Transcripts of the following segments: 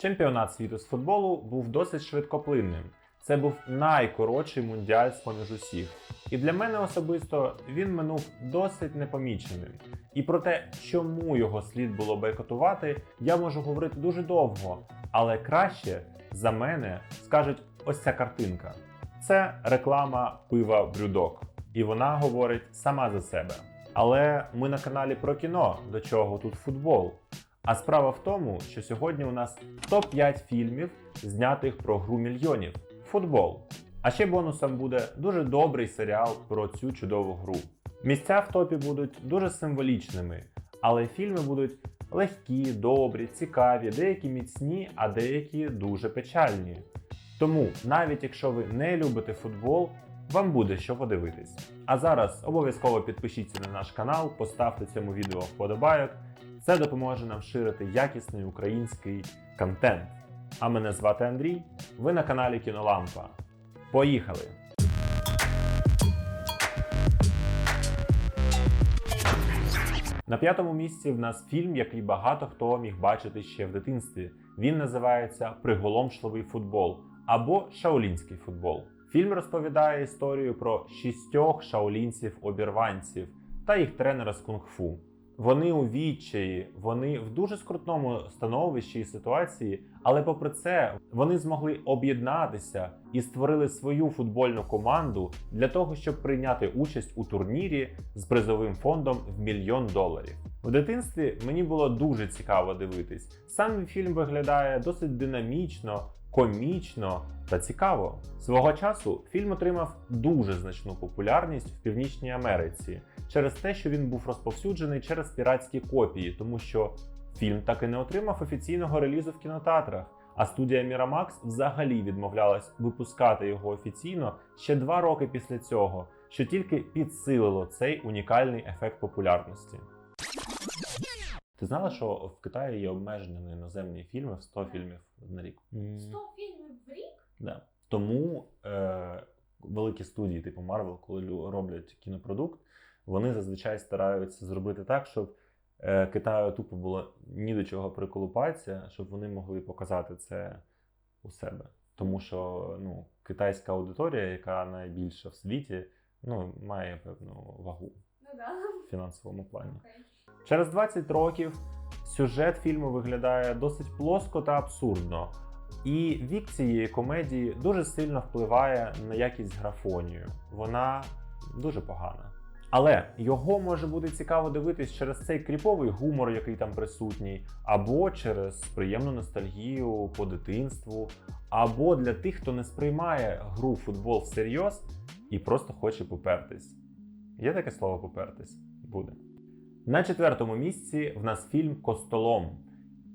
Чемпіонат світу з футболу був досить швидкоплинним. Це був найкоротший мундіаль з-поміж усіх. І для мене особисто він минув досить непоміченим. І про те, чому його слід було бойкотувати, я можу говорити дуже довго, але краще за мене скажуть ось ця картинка. Це реклама пива Брюдок, і вона говорить сама за себе. Але ми на каналі про кіно, до чого тут футбол. А справа в тому, що сьогодні у нас топ-5 фільмів, знятих про гру мільйонів футбол. А ще бонусом буде дуже добрий серіал про цю чудову гру. Місця в топі будуть дуже символічними, але фільми будуть легкі, добрі, цікаві, деякі міцні, а деякі дуже печальні. Тому, навіть якщо ви не любите футбол, вам буде що подивитись. А зараз обов'язково підпишіться на наш канал, поставте цьому відео вподобайок. Це допоможе нам ширити якісний український контент. А мене звати Андрій. Ви на каналі Кінолампа. Поїхали! На п'ятому місці в нас фільм, який багато хто міг бачити ще в дитинстві. Він називається Приголомшливий футбол або Шаолінський футбол. Фільм розповідає історію про шістьох шаолінців-обірванців та їх тренера з кунг-фу. Вони у відчаї, вони в дуже скрутному становищі і ситуації, але попри це вони змогли об'єднатися і створили свою футбольну команду для того, щоб прийняти участь у турнірі з призовим фондом в мільйон доларів. В дитинстві мені було дуже цікаво дивитись. Сам фільм виглядає досить динамічно, комічно та цікаво. Свого часу фільм отримав дуже значну популярність в Північній Америці через те, що він був розповсюджений через піратські копії, тому що фільм так і не отримав офіційного релізу в кінотеатрах. А студія Miramax взагалі відмовлялась випускати його офіційно ще два роки після цього, що тільки підсилило цей унікальний ефект популярності. Ти знала, що в Китаї є обмеження на іноземні фільми в 100 фільмів на рік? 100 фільмів в рік? Да. Тому е, великі студії, типу Marvel, коли лю- роблять кінопродукт, вони зазвичай стараються зробити так, щоб е, Китаю тупо було ні до чого приколупатися, щоб вони могли показати це у себе. Тому що ну, китайська аудиторія, яка найбільша в світі, ну, має певну вагу. В фінансовому плані. Через 20 років сюжет фільму виглядає досить плоско та абсурдно. І вік цієї комедії дуже сильно впливає на якість графонію. Вона дуже погана. Але його може бути цікаво дивитись через цей кріповий гумор, який там присутній, або через приємну ностальгію по дитинству, або для тих, хто не сприймає гру футбол всерйоз і просто хоче попертись. Є таке слово попертись? Буде. На четвертому місці в нас фільм Костолом.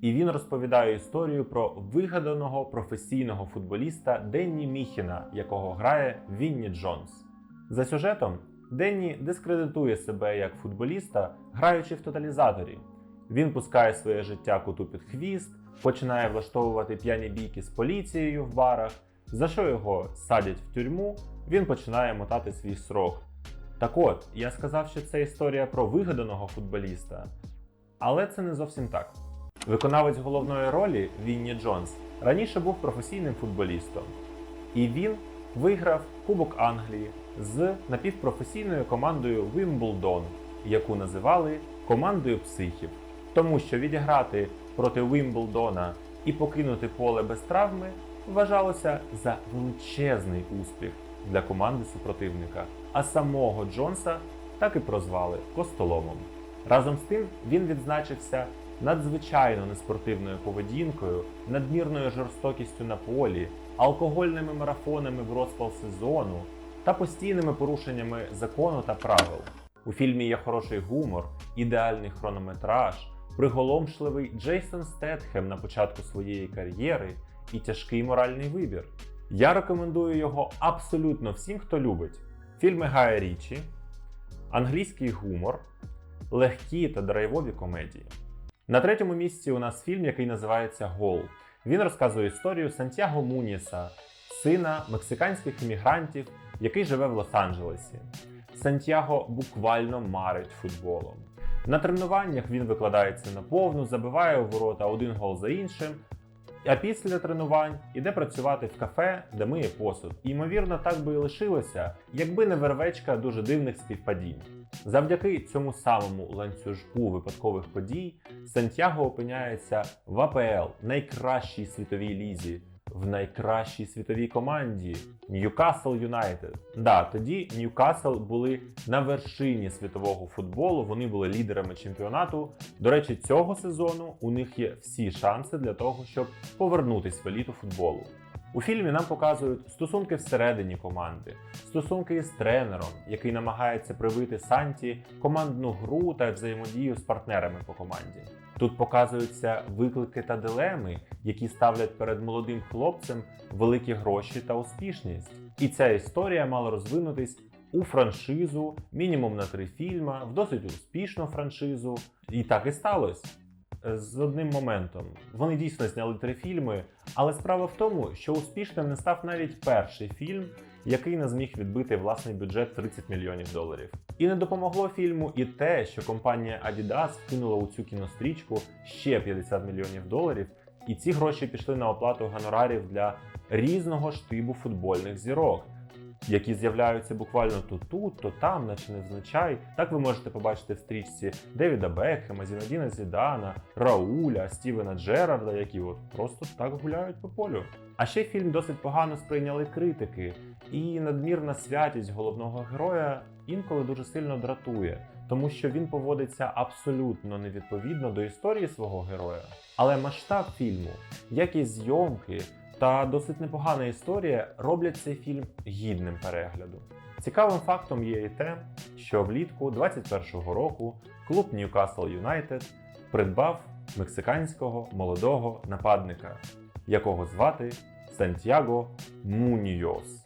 І він розповідає історію про вигаданого професійного футболіста Денні Міхіна, якого грає Вінні Джонс. За сюжетом Денні дискредитує себе як футболіста, граючи в тоталізаторі. Він пускає своє життя коту під хвіст, починає влаштовувати п'яні бійки з поліцією в барах, за що його садять в тюрму, він починає мотати свій срок. Так от, я сказав, що це історія про вигаданого футболіста, але це не зовсім так. Виконавець головної ролі Вінні Джонс раніше був професійним футболістом, і він виграв Кубок Англії з напівпрофесійною командою Вімблдон, яку називали командою психів, тому що відіграти проти Вімблдона і покинути поле без травми вважалося за величезний успіх для команди супротивника, а самого Джонса так і прозвали Костоломом. Разом з тим він відзначився надзвичайно неспортивною поведінкою, надмірною жорстокістю на полі, алкогольними марафонами в розпал сезону та постійними порушеннями закону та правил. У фільмі є хороший гумор, ідеальний хронометраж, приголомшливий Джейсон Стетхем на початку своєї кар'єри і тяжкий моральний вибір. Я рекомендую його абсолютно всім, хто любить фільми Гая Річі, англійський гумор, легкі та драйвові комедії. На третьому місці у нас фільм, який називається Гол. Він розказує історію Сантьяго Муніса, сина мексиканських іммігрантів, який живе в Лос-Анджелесі. Сантьяго буквально марить футболом. На тренуваннях він викладається на повну, забиває у ворота один гол за іншим, А після тренувань іде працювати в кафе, де миє посуд. І, ймовірно, так би і лишилося, якби не вервечка дуже дивних співпадінь. Завдяки цьому самому ланцюжку випадкових подій Сантьяго опиняється в АПЛ, найкращій світовій лізі, в найкращій світовій команді Ньюкасл Юнайтед. Да, тоді Ньюкасл були на вершині світового футболу. Вони були лідерами чемпіонату. До речі, цього сезону у них є всі шанси для того, щоб повернутись в еліту футболу. У фільмі нам показують стосунки всередині команди, стосунки із тренером, який намагається привити Санті командну гру та взаємодію з партнерами по команді. Тут показуються виклики та дилеми, які ставлять перед молодим хлопцем великі гроші та успішність. І ця історія мала розвинутись у франшизу мінімум на три фільма, в досить успішну франшизу. І так і сталося. З одним моментом. Вони дійсно зняли три фільми, але справа в тому, що успішним не став навіть перший фільм, який не зміг відбити власний бюджет 30 мільйонів доларів. І не допомогло фільму і те, що компанія Adidas вкинула у цю кінострічку ще 50 мільйонів доларів, і ці гроші пішли на оплату гонорарів для різного штибу футбольних зірок. Які з'являються буквально то тут, то там, наче невзначай. Так ви можете побачити в стрічці Девіда Бекхема, Зінадіна Зідана, Рауля, Стівена Джерарда, які от просто так гуляють по полю. А ще фільм досить погано сприйняли критики, і надмірна святість головного героя інколи дуже сильно дратує, тому що він поводиться абсолютно невідповідно до історії свого героя. Але масштаб фільму, якість зйомки та досить непогана історія роблять цей фільм гідним перегляду. Цікавим фактом є і те, що влітку 21-го року клуб Ньюкасл Юнайтед придбав мексиканського молодого нападника, якого звати Сантьяго Муньйос.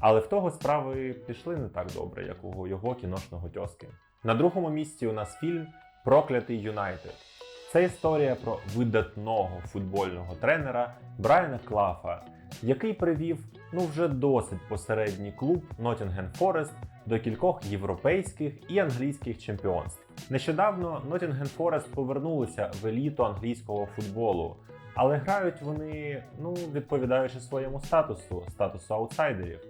Але в того справи пішли не так добре, як у його кіношного тьоски. На другому місці у нас фільм Проклятий Юнайтед. Це історія про видатного футбольного тренера Брайана Клафа, який привів ну вже досить посередній клуб Nottingham Forest до кількох європейських і англійських чемпіонств. Нещодавно Nottingham Forest повернулися в еліту англійського футболу, але грають вони, ну відповідаючи своєму статусу, статусу аутсайдерів.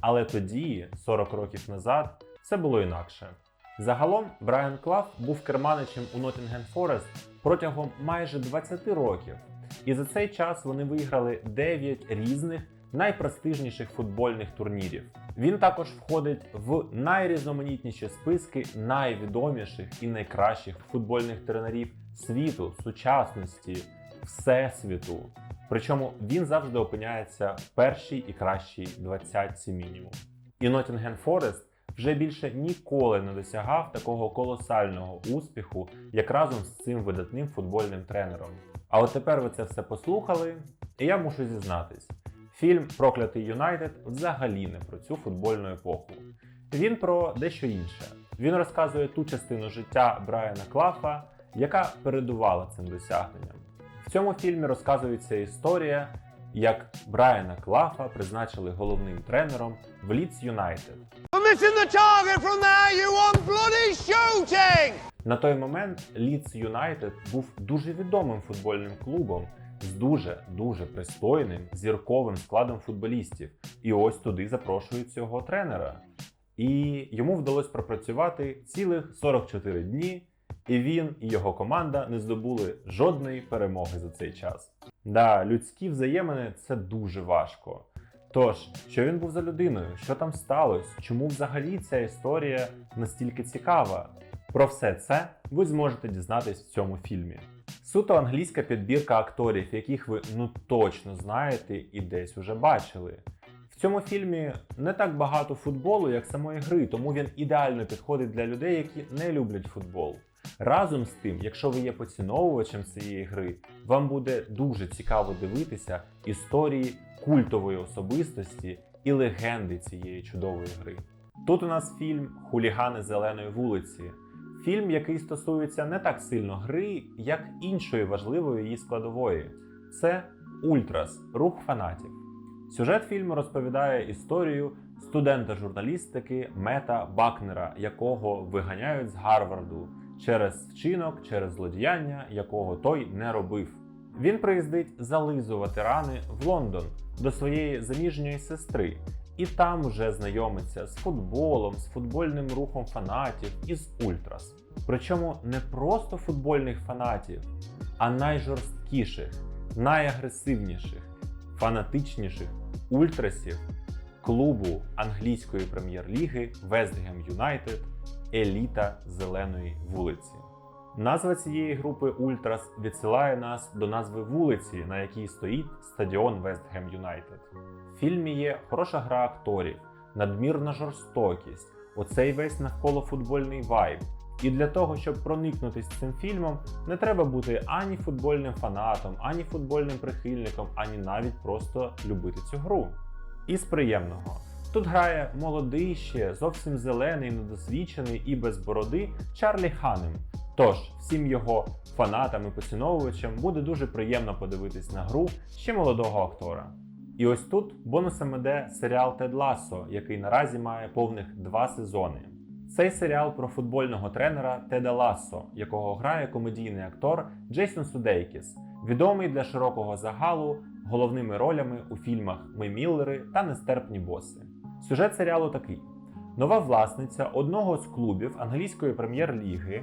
Але тоді, 40 років назад, все було інакше. Загалом Брайан Клаф був керманичем у Nottingham Forest протягом майже 20 років, і за цей час вони виграли 9 різних найпрестижніших футбольних турнірів. Він також входить в найрізноманітніші списки найвідоміших і найкращих футбольних тренерів світу, сучасності, всесвіту. Причому він завжди опиняється в першій і кращій двадцятці мінімум. І Nottingham Forest вже більше ніколи не досягав такого колосального успіху, як разом з цим видатним футбольним тренером. А от тепер ви це все послухали, і я мушу зізнатись: фільм Проклятий Юнайтед взагалі не про цю футбольну епоху. Він про дещо інше. Він розказує ту частину життя Брайана Клафа, яка передувала цим досягненням. В цьому фільмі розказується історія, як Брайана Клафа призначили головним тренером в Лідс Юнайтед. Missing the target from there, you want bloody shooting! На той момент Лідс Юнайтед був дуже відомим футбольним клубом з дуже дуже пристойним зірковим складом футболістів. І ось туди запрошують цього тренера. І йому вдалося пропрацювати цілих 44 дні, і він і його команда не здобули жодної перемоги за цей час. Да, людські взаємини це дуже важко. Тож, що він був за людиною, що там сталося, чому взагалі ця історія настільки цікава? Про все це ви зможете дізнатись в цьому фільмі. Суто англійська підбірка акторів, яких ви ну точно знаєте і десь уже бачили. В цьому фільмі не так багато футболу, як самої гри, тому він ідеально підходить для людей, які не люблять футбол. Разом з тим, якщо ви є поціновувачем цієї гри, вам буде дуже цікаво дивитися історії культової особистості і легенди цієї чудової гри. Тут у нас фільм Хулігани зеленої вулиці. Фільм, який стосується не так сильно гри, як іншої важливої її складової. Це Ультрас, рух фанатів. Сюжет фільму розповідає історію студента журналістики Мета Бакнера, якого виганяють з Гарварду через вчинок, через злодіяння, якого той не робив. Він приїздить зализувати рани в Лондон до своєї заміжньої сестри, і там уже знайомиться з футболом, з футбольним рухом фанатів і з Ультрас. Причому не просто футбольних фанатів, а найжорсткіших, найагресивніших, фанатичніших ультрасів клубу англійської прем'єр-ліги Вестгем Юнайтед Еліта Зеленої вулиці. Назва цієї групи Ультрас відсилає нас до назви вулиці, на якій стоїть стадіон Вестгем Юнайтед. В фільмі є хороша гра акторів, надмірна жорстокість, оцей весь навколофутбольний вайб. І для того, щоб проникнутися цим фільмом, не треба бути ані футбольним фанатом, ані футбольним прихильником, ані навіть просто любити цю гру. Із приємного. Тут грає молодий ще, зовсім зелений, недосвідчений і без бороди Чарлі Ханем. Тож всім його фанатам і поціновувачам буде дуже приємно подивитись на гру ще молодого актора. І ось тут бонусом іде серіал Тед Лассо, який наразі має повних два сезони. Цей серіал про футбольного тренера Теда Лассо, якого грає комедійний актор Джейсон Судейкіс, відомий для широкого загалу головними ролями у фільмах Ми Міллери та Нестерпні боси. Сюжет серіалу такий: нова власниця одного з клубів англійської прем'єр-ліги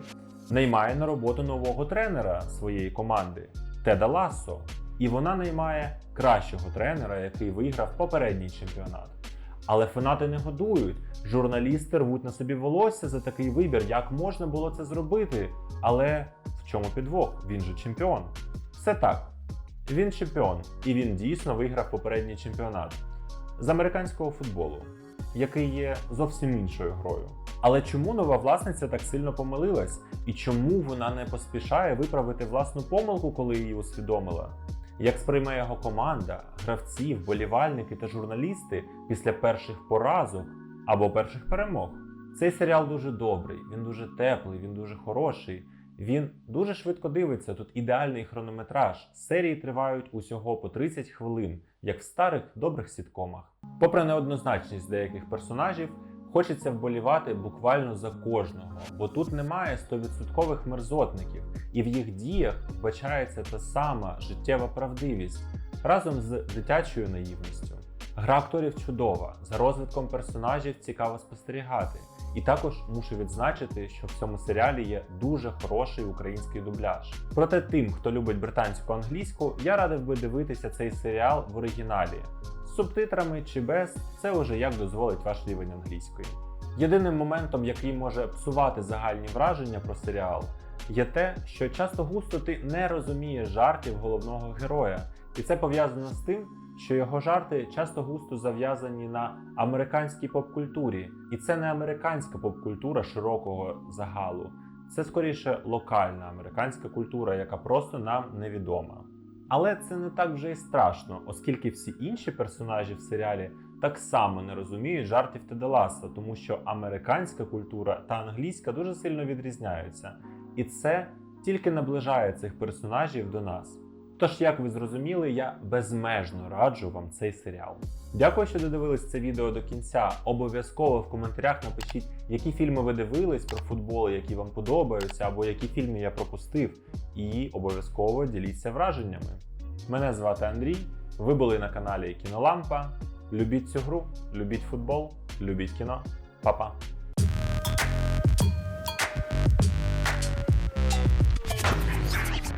наймає на роботу нового тренера своєї команди Теда Лассо, і вона наймає кращого тренера, який виграв попередній чемпіонат. Але фанати не годують. Журналісти рвуть на собі волосся за такий вибір. Як можна було це зробити? Але в чому підвох? Він же чемпіон. Все так. Він чемпіон, і він дійсно виграв попередній чемпіонат з американського футболу, який є зовсім іншою грою. Але чому нова власниця так сильно помилилась? І чому вона не поспішає виправити власну помилку, коли її усвідомила? Як сприйме його команда, гравці, вболівальники та журналісти після перших поразок або перших перемог? Цей серіал дуже добрий, він дуже теплий, він дуже хороший. Він дуже швидко дивиться. Тут ідеальний хронометраж. Серії тривають усього по 30 хвилин, як в старих добрих сіткомах. Попри неоднозначність деяких персонажів, хочеться вболівати буквально за кожного, бо тут немає 100% мерзотників, і в їх діях вбачається та сама життєва правдивість разом з дитячою наївністю. Гра акторів чудова, за розвитком персонажів цікаво спостерігати. І також мушу відзначити, що в цьому серіалі є дуже хороший український дубляж. Проте тим, хто любить британську англійську, я радив би дивитися цей серіал в оригіналі. З субтитрами чи без, це вже як дозволить ваш рівень англійської. Єдиним моментом, який може псувати загальні враження про серіал, є те, що часто густо ти не розумієш жартів головного героя, і це пов'язано з тим, що його жарти часто густо зав'язані на американській поп-культурі, і це не американська поп-культура широкого загалу, це скоріше локальна американська культура, яка просто нам невідома. Але це не так вже й страшно, оскільки всі інші персонажі в серіалі так само не розуміють жартів Теделаса, тому що американська культура та англійська дуже сильно відрізняються, і це тільки наближає цих персонажів до нас. Тож, як ви зрозуміли, я безмежно раджу вам цей серіал. Дякую, що додивились це відео до кінця. Обов'язково в коментарях напишіть, які фільми ви дивились про футбол, які вам подобаються, або які фільми я пропустив. І обов'язково діліться враженнями. Мене звати Андрій. Ви були на каналі Кінолампа. Любіть цю гру, любіть футбол, любіть кіно. Па-па!